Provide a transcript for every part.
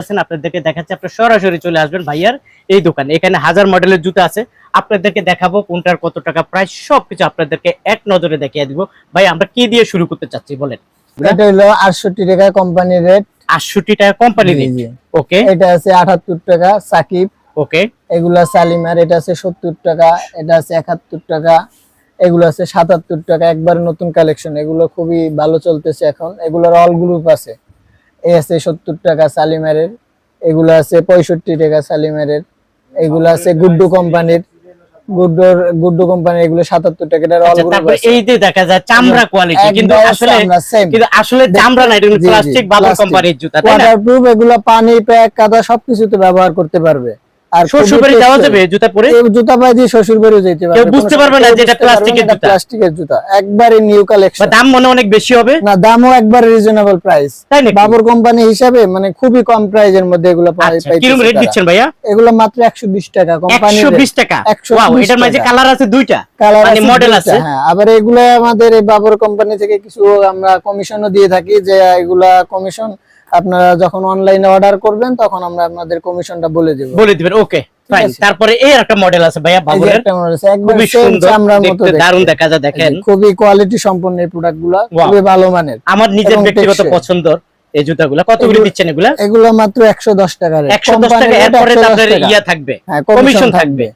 আছেন আপনাদেরকে দেখাচ্ছি। আপনার সরাসরি চলে আসবেন ভাইয়ার এই দোকানে। এখানে হাজার মডেলের জুতা আছে। আপনাদেরকে দেখাবো কোনটার কত টাকা প্রাইস সবকিছু আপনাদেরকে এক নজরে দেখিয়ে দিব। ভাই আমরা কি দিয়ে শুরু করতে চাচ্ছি বলেন? এটা হলো আটষট্টি টাকা কোম্পানির রেট আটষট্টি টাকা কোম্পানি ওকে। এটা আছে আটাত্তর টাকা সাকিব। ওকে। এগুলা সালিমার এটা আছে সত্তর টাকা এটা আছে একাত্তর টাকা। এগুলো আছে সাতাত্তর টাকা একবার নতুন কালেকশন এগুলো খুবই ভালো চলতেছে এখন। এগুলোর অল গ্রুপ আছে। এই আছে সত্তর টাকা সালিমারের এগুলো আছে পঁয়ষট্টি টাকা সালিমারের এগুলো আছে গুড্ডু কোম্পানির গুড্ডুর গুড্ডু কোম্পানি এগুলো টাকা আচ্ছা, এই যে দেখা যায় চামড়া কোয়ালিটি কিন্তু আসলে চামড়া, কিন্তু আসলে চামড়া না এটা জি, জি, প্লাস্টিক বাবুর কোম্পানির জুতা তাই না? ওয়াটারপ্রুফ এগুলো পানি প্যাক কাদা সবকিছুতে ব্যবহার করতে পারবে। আর শ্বশুর বাড়ি যাওয়া যাবে জুতা পরে? জুতা পায়ে দিয়ে শ্বশুর বাড়ি যেতে পারবে। কেউ বুঝতে পারবে না যে এটা প্লাস্টিকের জুতা। প্লাস্টিকের জুতা। একবারে নিউ কালেকশন দাম মনে অনেক বেশি হবে? না দামও একবারে রিজনেবল প্রাইস তাই নাকি? বাবুর কোম্পানি হিসাবে মানে খুবই কম প্রাইজের মধ্যে এগুলো আচ্ছা রেট দিচ্ছেন ভাইয়া? এগুলো মাত্র 120 টাকা কোম্পানি 120 টাকা? 120 ওয়াও এটার মাঝে টাকা। কালার আছে দুইটা? কালার মানে আছে আছে? হ্যাঁ। আবার এগুলো আমাদের এই বাবুর কোম্পানি থেকে কিছু আমরা কমিশনও দিয়ে থাকি যে এগুলা কমিশন আপনারা যখন অনলাইনে অর্ডার করবেন তখন আমরা আপনাদের কমিশনটা বলে দেব। বলে দিবেন ওকে তারপরে এই একটা মডেল আছে ভাইয়া যে একটা হচ্ছে, একবার খুবই সুন্দর চামড়ার মতো। দারুণ দেখা যায় দেখেন। খুবই কোয়ালিটি সম্পন্ন এই প্রোডাক্টগুলা Wow. খুবই ভালো মানের। আমার নিজের ব্যক্তিগত। পছন্দর এই জুতাগুলা। কত করে দিচ্ছেন এগুলা? এগুলো মাত্র একশো দশ টাকা rate। 110 টাকা এরপরে তাদের ইয়া থাকবে হ্যাঁ, কমিশন থাকবে।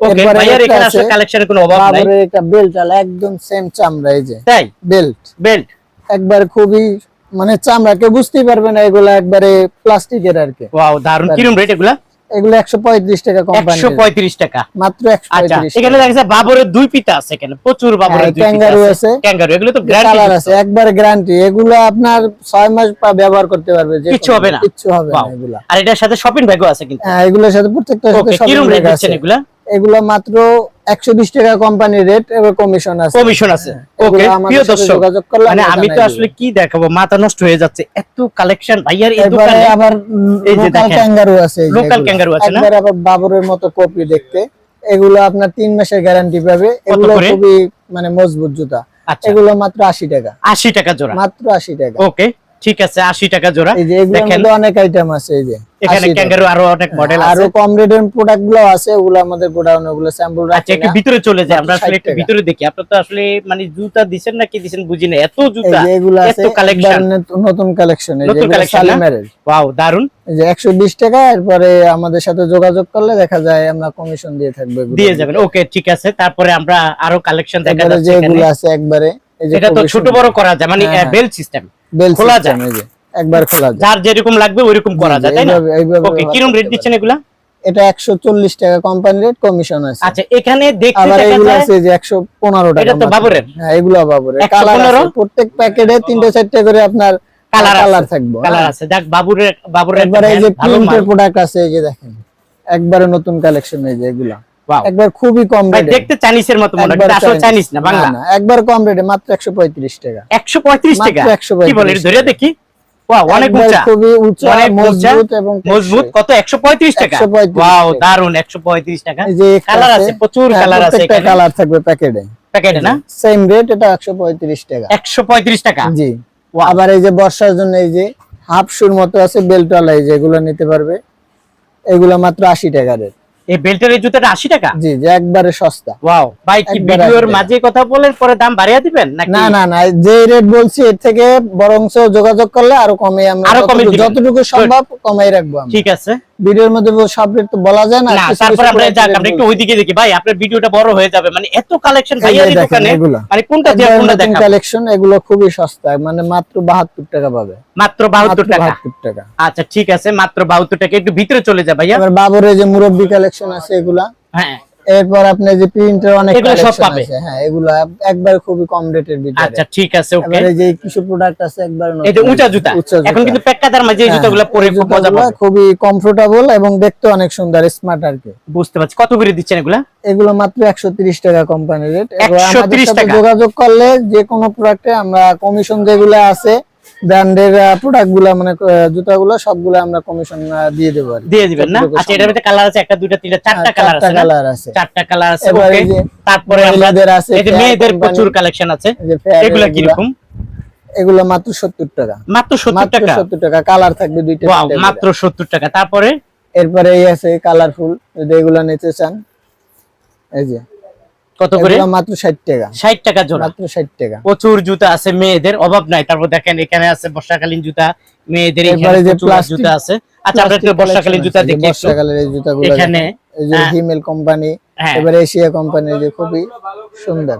ওকে ভাইয়ার এখানে আছে, আসলে কালেকশনের কোনো অভাব নাই। বাবরের একটা বেল্ট আলা একদম সেম চামড়া এই যে। তাই? বেল্ট বেল্ট একবার খুবই মানে চামড়া কেউ বুঝতেই পারবে না এগুলো একবারে প্লাস্টিকের আর কি। ওয়াও দারুণ। কিরম রেট এগুলা? এগুলো একশো পঁয়ত্রিশ টাকা কোম্পানি 135 টাকা। মাত্র একশো আচ্ছা পঁয়ত্রিশ এখানে দেখা যাচ্ছে বাবরের দুই পিতা আছে এখানে প্রচুর বাবরের হ্যাঁ, দুই পিতা আছে। ক্যাঙ্গারু এগুলো তো গ্যারান্টি আছে একবার গ্যারান্টি এগুলো আপনার ছয় মাস পা ব্যবহার করতে পারবে যে কোনো- হবে না? কিচ্ছু হবে না. এগুলা। আর এটার সাথে শপিং ব্যাগও আছে কিন্তু। হ্যাঁ এগুলোর সাথে প্রত্যেকটার সাথে bag দিচ্ছেন আছে। এগুলা? এগুলো মাত্র একশো বিশ টাকা কোম্পানির রেট এবং কমিশন আছে। কমিশন আছে। ওকে প্রিয় দর্শক মানে আমি তো আসলে কি দেখাবো মাথা নষ্ট হয়ে যাচ্ছে এত কালেকশন ভাইয়ার এই এরপরে দোকানে আবার এই যে লোকাল দেখেন। ক্যাঙ্গারু আছে এগুলো। kangaroo আছে না? আবার বাবরের মতো কপি দেখতে। এগুলো আপনার তিন মাসের গ্যারান্টি পাবে। এগুলো খুবই মানে মজবুত জুতা। আচ্ছা। এগুলো মাত্র আশি টাকা। আশি টাকা জোড়া। মাত্র আশি টাকা। ওকে ঠিক আছে আশি টাকা জোড়া। এই যে মধ্যে অনেক আইটেম আছে এই যে এখানে ক্যাঙ্গারু আরও অনেক মডেল আছে। আরও কম রেটের প্রোডাক্টগুলো আছে ওগুলো আমাদের গোডাউন ওগুলো স্যাম্পল আচ্ছা রাখি একটু ভিতরে চলে মাত্র আমরা আসলে একটু ভিতরে দেখি। আপনার তো আসলে মানে জুতা দিছেন না কি দিছেন বুঝি না। এত জুতা এগুলো এত আছে। একবার নত- নতুন কালেকশন এই যে এগুলো collection ওয়াও দারুণ এই যে একশো বিশ টাকা এরপরে আমাদের সাথে যোগাযোগ করলে দেখা যায় আমরা কমিশন দিয়ে থাকব এগুলো। দিয়ে যাবেন। ওকে ঠিক আছে। তারপরে আমরা আরও কালেকশন দেখা যাচ্ছে এখানে। এগুলো আছে একবারে এটা তো ছোট বড় করা যায় মানে হ্যাঁ, হ্যাঁ। বেল সিস্টেম বেল খোলা যায়। একবার খোলা যায়। যার যেরকম লাগবে ওইরকম করা যায় তাই না? ওকে করতে রেট দিচ্ছেন এগুলা? এটা একশো চল্লিশ টাকা কোম্পানি রেট কমিশন আছে। আচ্ছা এখানে দেখতে দেখা এগুলো যায় আছে যে একশো পনেরো টাকা এটা তো বাবরের? হ্যাঁ এগুলো বাবরের। কালার আছে। প্রত্যেক প্যাকেটে তিনটে চারটে করে আপনার কালার কালার থাকবে। কালার হ্যাঁ। আছে। দেখ বাবুরের বাবুরের একটা একবারে এই যে প্রিন্টের প্রোডাক্ট আছে এই যে দেখেন। একবারে নতুন কালেকশন এই যে এগুলা. একবার খুবই কম রেটে দেখতে চাইনিজের মতো মনে হয় আসলে চাইনিজ। না বাংলা। একবার কম রেটে মাত্র একশো পঁয়ত্রিশ টাকা। একশো পঁয়ত্রিশ মাত্র টাকা 135 কি বলে ধরে দেখি। ওয়াও অনেক উঁচা। খুবই উঁচা মজবুত এবং মজবুত কত? একশো পঁয়ত্রিশ টাকা? ওয়াও দারুণ একশো পঁয়ত্রিশ টাকা। যে কালার আছে প্রচুর হ্যাঁ, কালার আছে প্রত্যেকটা এখানে। কালার থাকবে প্যাকেটে প্যাকেটে না? সেম রেট এটা একশো পঁয়ত্রিশ টাকা। একশো পঁয়ত্রিশ টাকা? জি। আবার এই যে বর্ষার জন্য এই যে হাফ শুর মতো আছে বেল্টওয়ালা এই যে এগুলো নিতে পারবে। এগুলো মাত্র আশি টাকা রেট এই বেল্টের এই জুতাটা আশি টাকা? জি যে একবারে সস্তা। ওয়াও। ভাই কি ভিডিওর মাঝে কথা বলেন পরে দাম বাড়িয়ে দিবেন নাকি? না না না যে রেট বলছি এর থেকে বরংস যোগাযোগ করলে আরও কমে আমরা যতটুকু- সম্ভব কমাই রাখব ঠিক আছে। ভিডিওর মধ্যে সব রেট তো বলা যায় না তারপর আমরা যাক আমরা একটু ওইদিকে দেখি। ভাই আপনার ভিডিওটা বড় হয়ে যাবে। মানে এত কালেকশন এই দোকানে মানে কোনটা দিয়ে কোনটা দেখাবো? কালেকশন এগুলো খুবই সস্তা মানে মাত্র বাহাত্তর টাকা পাবে। মাত্র বাহাত্তর মাত্র টাকা। বাহাত্তর টাকা। আচ্ছা ঠিক আছে মাত্র বাহাত্তর টাকা। একটু ভিতরে চলে যা ভাইয়া। এবার বাবরের যে মুরব্বি কালেকশন আছে এগুলা। হ্যাঁ। এরপর আপনি যে প্রিন্টের অনেক এগুলো সব পাবে। আছে হ্যাঁ এগুলো একবার খুবই কম রেটের ভিতরে। আচ্ছা ঠিক আছে ওকে এবারে যে কিছু প্রোডাক্ট আছে একবার যে উঁচা জুতা এখন কিন্তু পেক্কাদার মাঝে এই জুতাগুলো পরে খুব মজা পাবে। খুবই কমফোর্টেবল এবং দেখতে অনেক সুন্দর স্মার্ট আর কি। বুঝতে পারছি। কত করে দিচ্ছেন এগুলা? এগুলো মাত্র একশো তিরিশ টাকা কোম্পানির রেট 130 টাকা? যোগাযোগ করলে যে কোনো প্রোডাক্টে আমরা কমিশন যেগুলো আছে ব্র্যান্ডের প্রোডাক্টগুলা মানে জুতাগুলো সবগুলো আমরা কমিশন দিয়ে দেবো দিয়ে দিবেন না? আচ্ছা এটার ভিতরে কালার আছে একটা দুইটা তিনটা চারটা হ্যাঁ, কালার আছে? কালার আছে। চারটা কালার আছে ওকে তারপরে আমরা মহিলাদের আছে এই যে মেয়েদের প্রচুর কালেকশন আছে। এগুলা। এর কীরকম? এগুলো মাত্র সত্তর টাকা। মাত্র সত্তর মাত্র টাকা? সত্তর টাকা কালার থাকবে দুইটা মাত্র সত্তর টাকা। তারপরে? এরপরে এই আছে কালারফুল যদি এগুলো নিতে চান। এই যে কত করে? মাত্র ষাট টাকা। ষাট টাকা জোড়া। মাত্র ষাট টাকা। প্রচুর জুতা আছে মেয়েদের অভাব নাই। তারপর দেখেন এখানে আছে বর্ষাকালীন জুতা মেয়েদের এখানে জুতা আছে। আচ্ছা আমরা একটু বর্ষাকালীন জুতা দেখি বর্ষাকালের এই জুতাগুলো এখানে এই যে হ্যাঁ। হিমেল কোম্পানি হ্যাঁ। এশিয়া কোম্পানির যে খুবই সুন্দর।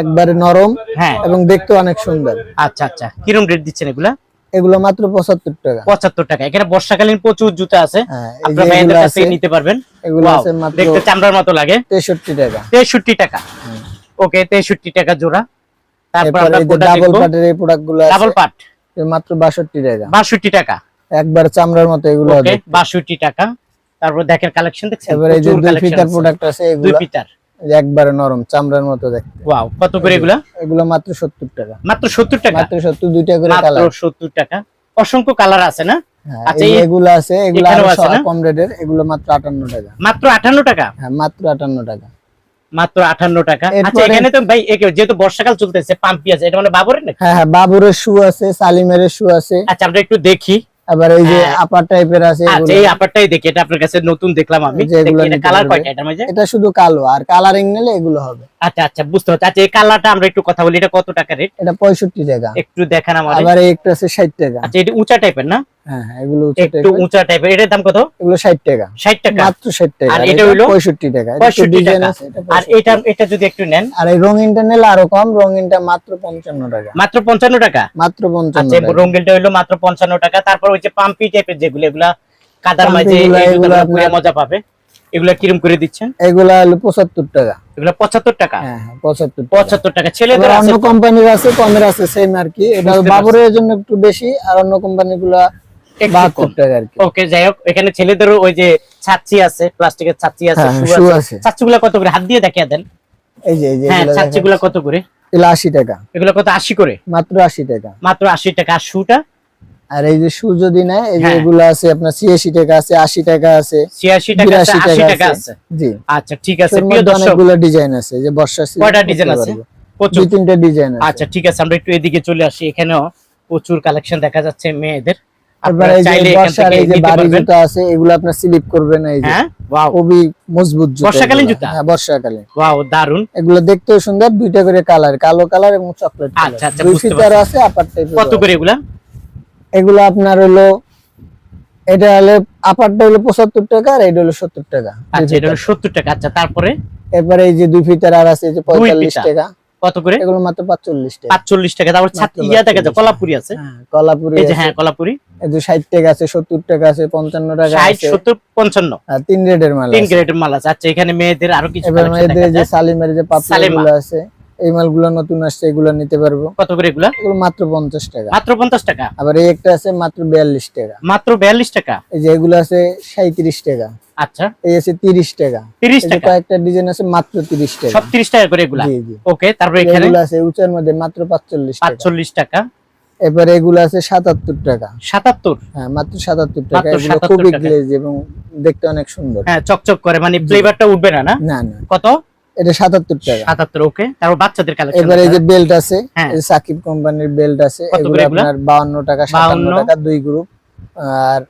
একবারে নরম হ্যাঁ। এবং দেখতে অনেক সুন্দর। আচ্ছা আচ্ছা। কিরম রেট দিচ্ছেন এগুলা? এগুলো মাত্র পঁচাত্তর টাকা। পঁচাত্তর টাকা। এখানে বর্ষাকালীন প্রচুর জুতা আছে। হ্যাঁ আপনার কাছ থেকে নিতে পারবেন। এগুলো আছে মাত্র দেখতে চামড়ার মতো লাগে। তেষট্টি টাকা। তেষট্টি টাকা। ওকে তেষট্টি টাকা জোড়া। তারপর আমরা এই যে কোনটা ডাবল পাটের এই প্রোডাক্টগুলো ডাবল পাট এ মাত্র বাষট্টি টাকা। একবার চামড়ার মতো এগুলো ওকে টাকা। তারপর দেখেন কালেকশন দেখছেন? এবারে যে দুই ফিটার প্রোডাক্ট আছে। এগুলো পিটার যে একবারে নরম চামড়ার মতো দেখতে। ওয়াও কত করে এগুলা? এগুলো মাত্র সত্তর টাকা। মাত্র সত্তর টাকা? মাত্র সত্তর দুইটা করে মাত্র কালার সত্তর টাকা। অসংখ্য কালার আছে না? আচ্ছা, এই- এগুলো আছে এগুলো এখানেও আরও আছে না? কম রেটের এগুলো মাত্র আটান্ন টাকা। মাত্র আঠান্ন টাকা? হ্যাঁ মাত্র আটান্ন টাকা। মাত্র আঠান্ন টাকা? আচ্ছা এখানে তো ভাই যেহেতু বর্ষাকাল চলতেছে পাম্পি আছে এটা মানে বাবরের হ্যাঁ হ্যাঁ বাবুরের শু আছে সালিমের শু আছে। আচ্ছা আমরা একটু দেখি। আবার এই যে হ্যাঁ। আপার টাইপের আছে আচ্ছা এই আপারটাই দেখি এটা আপনার কাছে নতুন দেখলাম আমি। এটা কালার কয়টা? এটার মাঝে এটা শুধু কালো আর কালারিং নিলে এগুলো হবে। আচ্ছা আচ্ছা বুঝতে পারছি। আচ্ছা এই কালারটা আমরা একটু কথা বলি এটা কত টাকা রেট এটা টাকা। একটু দেখান আমার আবার এই একটা আছে টাকা। আচ্ছা এটা উঁচা টাইপের না? হ্যাঁ এগুলো একটু উঁচা টাইপের এটার দাম কত? এগুলো ষাট টাকা। ষাট টাকা। মাত্র ষাট টাকা। আর আর এটা? টাকা। টাকা। আর যদি একটু নেন? আর এই রঙিনটা নিলে আরও কম রঙিনটা মাত্র পঞ্চান্ন টাকা। মাত্র পঞ্চান্ন টাকা? মাত্র আচ্ছা মাত্র পঞ্চান্ন টাকা। তারপর ওই যে পাম্পি টাইপের যেগুলো এগুলা কাদার মাঝে গুলা, এগুলা মজা পাবে। এগুলা কিরম করে দিচ্ছেন? এগুলা হলো পঁচাত্তর টাকা। এগুলা পঁচাত্তর টাকা? হ্যাঁ হ্যাঁ পঁচাত্তর টাকা। ছেলেদের আছে অন্য কোম্পানির আছে কমের আছে সেম আর কি। এটা বাবরের জন্য একটু বেশি আর অন্য কোম্পানি ওকে যাই হোক এখানে ছেলেদেরও ওই যে ছাচ্চি আছে প্লাস্টিকের আছে হ্যাঁ, শু আছে। কত করে? হাত দিয়ে দেখিয়ে দেন। এই যে এই যে হ্যাঁ কত করে? এগুলো টাকা। এগুলো কত? আশি করে? মাত্র আশি টাকা। মাত্র আশি টাকা। আর শুটা? আর এই যে শু যদি নেয় এই যে হ্যাঁ। এগুলো আছে আপনার ছিয়াশি টাকা আছে আশি টাকা আছে টাকা আছে টাকা জি। আচ্ছা ঠিক আছে। এর প্রিয় দর্শক অনেকগুলো ডিজাইন আছে যে বর্ষা season কয়টা ডিজাইন আছে? প্রচুর। দুই তিনটা ডিজাইন আছে। আচ্ছা ঠিক আছে। আমরা একটু এদিকে চলে আসি। এখানেও প্রচুর কালেকশন দেখা যাচ্ছে মেয়েদের। আপনারা এই যে বর্ষার এই যে বাড়ি জুতা আছে এগুলো আপনার স্লিপ করবে না এই যে। হ্যাঁ? ওয়াও। খুবই মজবুত জুতা বর্ষাকালীন জুতা? হ্যাঁ বর্ষাকালীন। ওয়াও দারুণ এগুলো দেখতেও সুন্দর দুইটা করে কালার কালো কালার এবং চকলেট আচ্ছা, আচ্ছা, দুই আছে আপার টাইপের কত করে এগুলা? এগুলো আপনার হলো এটা হলো আপারটা হলো পঁচাত্তর টাকা আর এটা হলো সত্তর টাকা। আচ্ছা এটা হলো সত্তর টাকা। আচ্ছা তারপরে? এরপরে এই যে দুই ফিটার আর আছে এই যে পঁয়তাল্লিশ ফিতা। টাকা। কত করে? এগুলো মাত্র পাঁচচল্লিশ টাকা। পাঁচচল্লিশ টাকা। তারপর ইয়া যায় কলাপুরি আছে? হ্যাঁ, কলাপুরি এই যে হ্যাঁ কলাপুরি। এই যে ষাট টাকা আছে সত্তর টাকা আছে পঞ্চান্ন টাকা ষাট আছে সত্তর পঞ্চান্ন। আর তিন গ্রেডের মাল তিন। গ্রেডের মাল আছে। আচ্ছা এখানে মেয়েদের আরও কিছু মেয়েদের যে। সালিমের যে পাপড়ি গুলো আছে এই মালগুলো নতুন আসছে এগুলো নিতে পারব। কত করে এগুলা? এগুলো মাত্র পঞ্চাশ টাকা। মাত্র পঞ্চাশ টাকা? আবার এই একটা আছে মাত্র বিয়াল্লিশ টাকা। মাত্র বিয়াল্লিশ টাকা? এই যে এগুলো আছে সাঁত্রিশ টাকা। আচ্ছা। এই আছে তিরিশ টাকা। তিরিশ এই যে টাকা? কয়েকটা ডিজাইন আছে মাত্র তিরিশ টাকা। সব তিরিশ টাকা করে এগুলা? জি জি। ওকে তারপর এখানে? এগুলো আছে উঁচার মধ্যে মাত্র টাকা। পাঁচচল্লিশ টাকা। এবারে এগুলো আছে সাতাত্তর টাকা। সাতাত্তর? হ্যাঁ মাত্র সাতাত্তর টাকা। এগুলো খুবই গ্লেজ এবং দেখতে অনেক সুন্দর। হ্যাঁ চকচক করে মানে ফ্লেভারটা উঠবে না? না না। কত? এটা সাতাত্তর টাকা। সাতাত্তর ওকে তারপর বাচ্চাদের কালেকশন এবারে এই যে বেল্ট আছে হ্যাঁ। এই সাকিব কোম্পানির বেল্ট আছে এগুলো আপনার বাউন্ন টাকা সাতান্ন 52 টাকা দুই গ্রুপ আর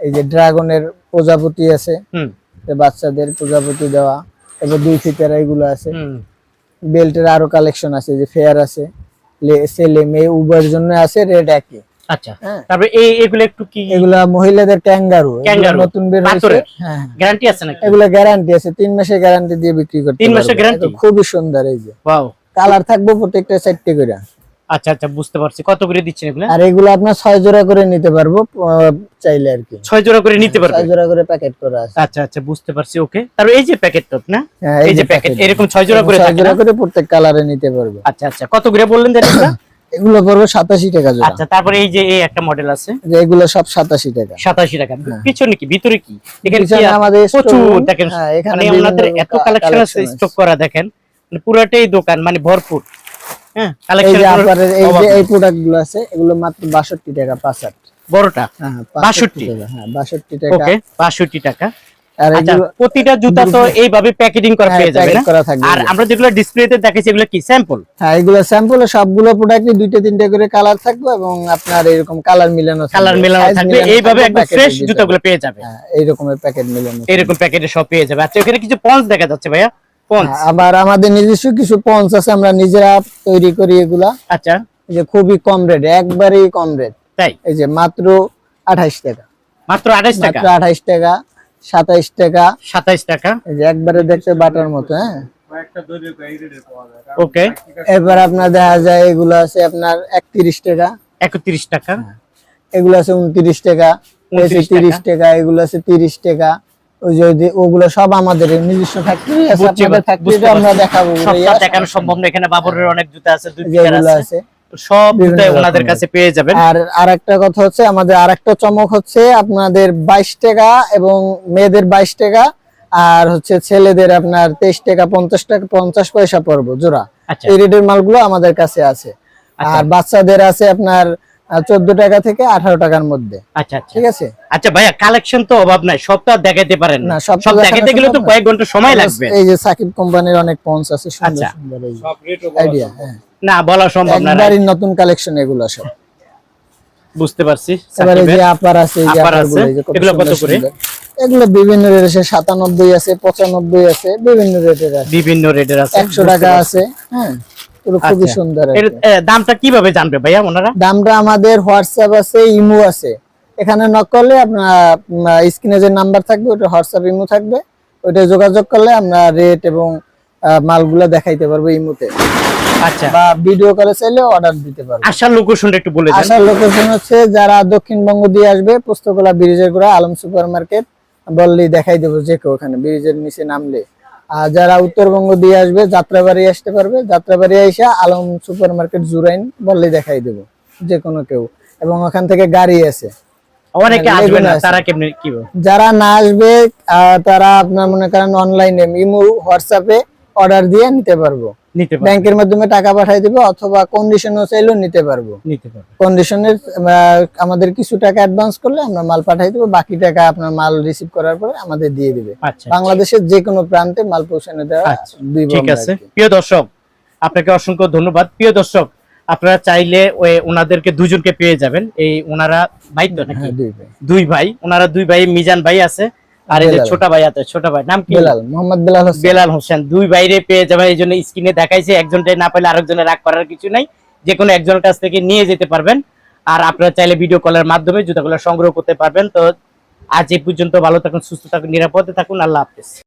এই যে ড্রাগনের প্রজাপতি আছে বাচ্চাদের প্রজাপতি দেওয়া এবার দুই ফিতার এগুলো আছে। বেল্টের আরও কালেকশন আছে যে ফেয়ার আছে ছেলে মেয়ে উভয়ের জন্য আছে রেড একই। আচ্ছা হ্যাঁ। এই এগুলো একটু কি? এগুলা মহিলাদের ক্যাঙ্গারু এগুলা নতুন বের হয়েছে। হ্যাঁ হ্যাঁ। গ্যারান্টি আছে নাকি? এগুলা গ্যারান্টি আছে। তিন মাসের গ্যারান্টি দিয়ে বিক্রি করতে তিন মাসের পারব। খুবই সুন্দর এই যে। ওয়াও কালার থাকবে প্রত্যেকটা চারটে করে। আচ্ছা আচ্ছা বুঝতে পারছি। কত করে দিচ্ছেন এগুলো? আর এগুলো আপনার ছয় জোড়া করে নিতে পারব চাইলে আর কি। ছয় জোড়া করে নিতে পারবে? ছয় জোড়া করে প্যাকেট করা আছে। আচ্ছা আচ্ছা বুঝতে পারছি ওকে। তারপর এই যে প্যাকেট টপ না? এই যে প্যাকেট এরকম ছয় জোড়া করে ছয় থাকে জোড়া করে প্রত্যেক কালারে নিতে পারবে। আচ্ছা আচ্ছা কত করে বললেন? এগুলো পড়বে টাকা জোড়া। আচ্ছা তারপরে এই যে এই একটা মডেল আছে। যে এগুলো সব সাতাশি টাকা। সাতাশি টাকা। পিছনে কি? ভিতরে কি? এখানে কি আমাদের প্রচুর দেখেন হ্যাঁ, এখানে মানে এত কা- কালেকশন আছে স্টক করা দেখেন। মানে পুরাটাই দোকান মানে ভরপুর। হ্যাঁ এই কালেকশন এই যে এই প্রোডাক্টগুলো আছে এগুলো মাত্র বাষট্টি টাকা পাঁচ আট বড়টা? হ্যাঁ 62 টাকা হ্যাঁ বাষট্টি টাকা। ওকে আচ্ছা প্রতিটা জুতা তো এইভাবে প্যাকেজিং করা হ্যাঁ, পেয়ে যাবে না? আর আমরা যেগুলো ডিসপ্লেতে দেখাচ্ছি এগুলো কি? স্যাম্পল হ্যাঁ এগুলো স্যাম্পল সবগুলো প্রোডাক্টে দুইটা তিনটা করে কালার থাকবে এবং আপনার এরকম কালার মিলানো কালার মেলানো থাকবে। এইভাবে একদম ফ্রেশ জুতাগুলো পেয়ে যাবে। হ্যাঁ এই রকমের প্যাকেট মিলানো এরকম প্যাকেটে সব পেয়ে যাবে। আচ্ছা এখানে কিছু পঞ্চ দেখা যাচ্ছে ভাইয়া? হ্যাঁ, আবার আমাদের নিজস্ব কিছু পঞ্চ আছে আমরা নিজেরা তৈরি করি এগুলা। আচ্ছা। যে খুবই কম রেট একবারেই কম রেট তাই? এই যে মাত্র আঠাইশ টাকা। মাত্র আঠাশ টাকা? আঠাইশ টাকা। সাতাইশ টাকা। সাতাইশ টাকা। এই যে একবারে দেখতে বাটার মতো হ্যাঁ? ওকে এবার আপনার দেখা যায় এগুলো আছে আপনার একত্রিশ টাকা। একত্রিশ টাকা। এগুলো আছে উনত্রিশ টাকা 29 তিরিশ টাকা এগুলো আছে তিরিশ টাকা। ওই যে ওগুলো সব আমাদের নিজস্ব ফ্যাক্টরি আছে আপনাদের ফ্যাক্টরিটা আমরা। দেখাবো। দেখানো সম্ভব না এখানে বাবরের অনেক জুতা আছে দুই আছে। সব ওনাদের কাছে পেয়ে যাবেন। আর আরেকটা কথা হচ্ছে আমাদের আরেকটা চমক হচ্ছে আপনাদের বাইশ টাকা এবং মেয়েদের বাইশ টাকা আর হচ্ছে ছেলেদের আপনার তেইশ টাকা পঞ্চাশ টাকা পঞ্চাশ পয়সা পড়ব জোড়া। আচ্ছা। এই রেটের মালগুলো আমাদের কাছে আছে। আচ্ছা। আর বাচ্চাদের আছে আপনার চোদ্দ টাকা থেকে আঠারো টাকার মধ্যে। আচ্ছা আচ্ছা। ঠিক আছে? আচ্ছা ভাইয়া কালেকশন তো অভাব নাই সবটা দেখাতে পারেন না। সব তো সব দেখানো দেখাতে গেলে তো কয়েক ঘণ্টা সময় লাগবে। এই যে সাকিব কোম্পানির অনেক পঞ্চ আছে সুন্দর আচ্ছা। সুন্দর আইডিয়া হ্যাঁ। না বলা সম্ভব না একবারই নতুন কালেকশন এগুলো সব। বুঝতে পারছি। এবার এই যে আপার আছে। এই যে এগুলো কত করে? এগুলো বিভিন্ন রেট আছে সাতানব্বই আছে পঁচানব্বই আছে বিভিন্ন রেটের আছে। বিভিন্ন রেটের আছে। একশো টাকা আছে হ্যাঁ। খুবই আচ্ছা। সুন্দর দামটা কীভাবে জানবে ভাইয়া ওনারা? দামটা আমাদের হোয়াটসঅ্যাপ আছে ইমো আছে। এখানে নক করলে আপনার স্ক্রিনে যে নাম্বার থাকবে ওটা হোয়াটসঅ্যাপ ইমো থাকবে। ওইটা যোগাযোগ করলে আমরা রেট এবং মালগুলা দেখাইতে পারব ইমোতে। আচ্ছা। বা ভিডিও কলে চাইলে অর্ডার দিতে পারব। আসার লোকেশনটা একটু বলে দেন। আসার লোকেশন হচ্ছে যারা দক্ষিণবঙ্গ দিয়ে আসবে পুস্তকলা ব্রিজের গোড়া আলম সুপার মার্কেট বললেই দেখাই দেবো যে কেউ ওখানে ব্রিজের নিচে নামলে। আর যারা উত্তরবঙ্গ দিয়ে আসবে যাত্রাবাড়ি আসতে পারবে। যাত্রাবাড়ি এসে আলম সুপার মার্কেট জুরাইন বললে দেখাই দেব যে কোনো কেউ। এবং ওখান থেকে গাড়ি আছে। অনেকে হ্যাঁ, আসবে না তারা কেমনি কি যারা না আসবে আহ, তারা আপনার মনে করেন অনলাইনে ইমো হোয়াটসঅ্যাপে অর্ডার দিয়ে নিতে পারব। ব্যাংকের মাধ্যমে টাকা পাঠাই দেবো অথবা কন্ডিশনও চাইলেও নিতে পারব। কন্ডিশনের আমাদের কিছু টাকা অ্যাডভান্স করলে আমরা মাল পাঠাই দেবো বাকি টাকা আপনার মাল রিসিভ করার পরে আমাদের দিয়ে দিবে। আচ্ছা। বাংলাদেশের যে কোনো প্রান্তে মাল পৌঁছানো দেওয়া আচ্ছা, ঠিক আছে। প্রিয় দর্শক আপনাকে অসংখ্য ধন্যবাদ। প্রিয় দর্শক আপনারা চাইলে ওই ওনাদেরকে দুজনকে পেয়ে যাবেন। এই ওনারা ভাই তো নাকি? হ্যাঁ। দুই ভাই। ওনারা দুই ভাই মিজান ভাই আছে। আর এই যে ছোট ভাই আছে ছোট ভাই নাম কি? বেলাল মোহাম্মদ বেলাল হোসেন। বেলাল হোসেন। দুই বাইরে পেয়ে যাবেন এই জন্য স্ক্রিনে দেখাইছে একজনটাই না পেলে আরেকজনের রাগ করার কিছু নাই। যে কোনো একজনের কাছ থেকে নিয়ে যেতে পারবেন। আর আপনারা চাইলে ভিডিও কলের মাধ্যমে জুতাগুলো সংগ্রহ করতে পারবেন। তো আজ এই পর্যন্ত ভালো থাকুন সুস্থ থাকুন নিরাপদে থাকুন। আল্লাহ হাফেজ।